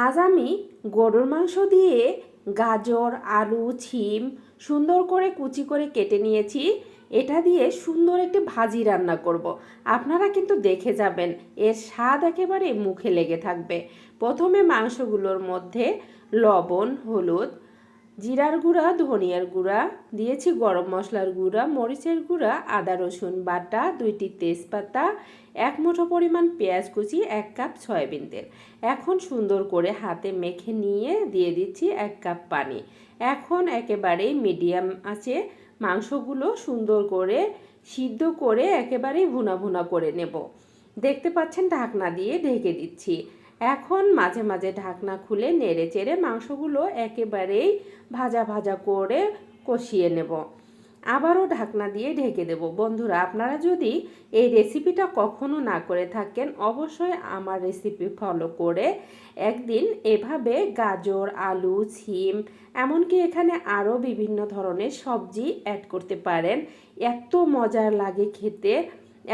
আজ আমি গরুর মাংস দিয়ে গাজর, আলু, ছিম সুন্দর করে কুচি করে কেটে নিয়েছি এটা দিয়ে সুন্দর একটি ভাজি রান্না করব। আপনারা কিন্তু দেখে যাবেন, এর স্বাদ একেবারে মুখে লেগে থাকবে প্রথমে মাংসগুলোর মধ্যে লবণ, হলুদ জিরার গুঁড়া, ধনিয়ার গুঁড়া, দিয়েছি গরম মশলার গুঁড়া, মরিচের গুঁড়া, আদা, রসুন বাটা, দুইটি তেজপাতা, এক মুঠো পরিমাণ পেঁয়াজ কুচি, এক কাপ সয়াবিন তেল। এখন সুন্দর করে হাতে মেখে নিয়ে দিয়ে দিচ্ছি এক কাপ পানি। এখন একেবারেই মিডিয়াম আছে। মাংসগুলো সুন্দর করে সিদ্ধ করে একেবারেই ভুনা ভুনা করে নেব। দেখতে পাচ্ছেন ঢাকনা দিয়ে ঢেকে দিচ্ছি। এখন মাঝে মাঝে ঢাকনা খুলে নেড়ে চেড়ে মাংসগুলো একেবারেই ভাজা ভাজা করে কষিয়ে নেব। আবারও ঢাকনা দিয়ে ঢেকে দেব। বন্ধুরা, আপনারা যদি এই রেসিপিটা কখনো না করে থাকেন, অবশ্যই আমার রেসিপি ফলো করে একদিন এভাবে গাজর, আলু, ছিম, এমনকি এখানে আরও বিভিন্ন ধরনের সবজি অ্যাড করতে পারেন। এত মজার লাগে খেতে।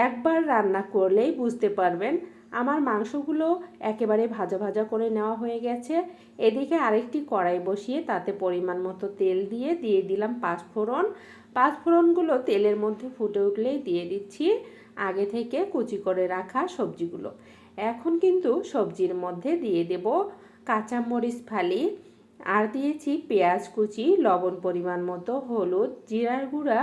একবার রান্না করলেই বুঝতে পারবেন আমার মাংসগুলো একেবারে ভাজা ভাজা করে নেওয়া হয়ে গেছে। এদিকে আরেকটি কড়াই বসিয়ে তাতে পরিমাণ মতো তেল দিয়ে দিয়ে দিলাম পাঁচফোড়ন পাঁচফোড়নগুলো তেলের মধ্যে ফুটে উঠলেই দিয়ে দিচ্ছি আগে থেকে কুচি করে রাখা সবজিগুলো। এখন কিন্তু সবজির মধ্যে দিয়ে দেব কাঁচামরিচ ফালি। আর দিয়েছি পেঁয়াজ কুচি, লবণ পরিমাণ মতো, হলুদ, জিরার গুঁড়া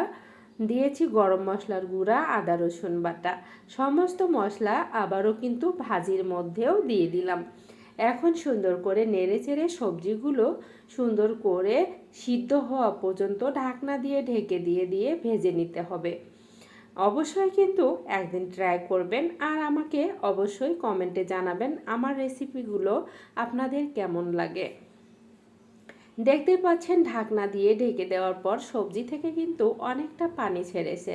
দিয়েছি গরম মশলার গুঁড়া, আদা, রসুন বাটা। সমস্ত মশলা আবারও কিন্তু ভাজির মধ্যেও দিয়ে দিলাম। এখন সুন্দর করে নেড়ে চেড়ে সবজিগুলো সুন্দর করে সিদ্ধ হওয়া পর্যন্ত ঢাকনা দিয়ে ঢেকে দিয়ে দিয়ে ভেজে নিতে হবে। অবশ্যই কিন্তু একদিন ট্রাই করবেন আর আমাকে অবশ্যই কমেন্টে জানাবেন আমার রেসিপিগুলো আপনাদের কেমন লাগে। দেখতে পাচ্ছেন ঢাকনা দিয়ে ঢেকে দেওয়ার পর সবজি থেকে কিন্তু অনেকটা পানি ছেড়েছে।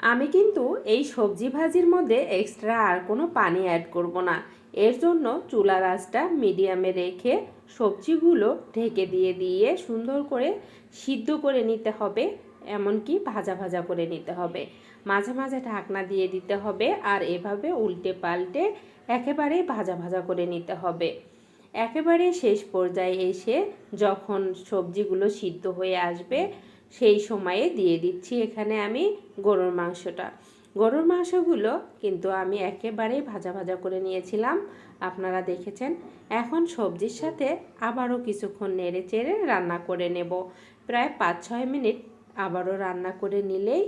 আমি কিন্তু এই সবজি ভাজির মধ্যে এক্সট্রা আর কোনো পানি অ্যাড করব না। এর জন্য চুলার আঁচটা মিডিয়ামে রেখে সবজিগুলো ঢেকে দিয়ে দিয়ে সুন্দর করে সিদ্ধ করে নিতে হবে, এমনকি ভাজা ভাজা করে নিতে হবে। মাঝে মাঝে ঢাকনা দিয়ে দিতে হবে আর এভাবে উল্টে পাল্টে একেবারে ভাজা ভাজা করে নিতে হবে। একেবারে শেষ পর্যায়ে এসে যখন সবজিগুলো সিদ্ধ হয়ে আসবে, সেই সময়ে দিয়ে দিচ্ছি এখানে আমি গরুর মাংসটা। গরুর মাংসগুলো কিন্তু আমি একেবারে ভাজা ভাজা করে নিয়েছিলাম, আপনারা দেখেছেন। এখন সবজির সাথে আবারও কিছুক্ষণ নেড়ে চেড়ে রান্না করে নেব। প্রায় পাঁচ ছয় মিনিট আবারও রান্না করে নিলেই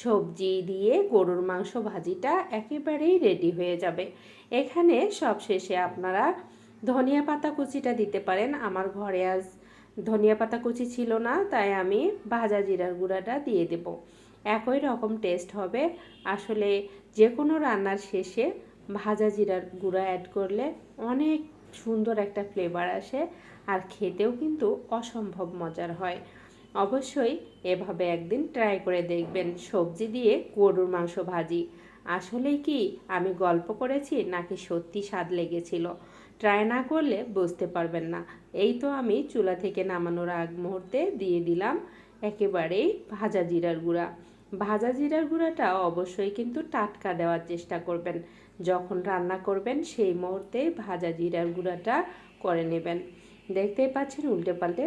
সবজি দিয়ে গরুর মাংস ভাজিটা একেবারেই রেডি হয়ে যাবে। এখানে সব শেষে আপনারা ধনিয়া পাতা কুচিটা দিতে পারেন আমার ঘরে আজ ধনিয়া পাতা কুচি ছিল না, তাই আমি ভাজা জিরার গুঁড়াটা দিয়ে দেব। একই রকম টেস্ট হবে। আসলে যে কোনো রান্নার শেষে ভাজা জিরার গুঁড়া অ্যাড করলে অনেক সুন্দর একটা ফ্লেভার আসে আর খেতেও কিন্তু অসম্ভব মজার হয়। অবশ্যই এভাবে একদিন ট্রাই করে দেখবেন, সবজি দিয়ে গরুর মাংস ভাজি। আসলেই কি আমি গল্প করেছি নাকি সত্যি স্বাদ লেগেছিল? ট্রাই না করলে বুঝতে পারবেন না। এই তো আমি চুলা থেকে নামানোর আগ মুহূর্তে দিয়ে দিলাম একেবারেই ভাজা জিরার গুঁড়া। ভাজা জিরার গুঁড়াটা অবশ্যই কিন্তু টাটকা দেওয়ার চেষ্টা করবেন। যখন রান্না করবেন সেই মুহূর্তে ভাজা জিরার গুঁড়াটা করে নেবেন। দেখতেই পাচ্ছেন উল্টে পাল্টে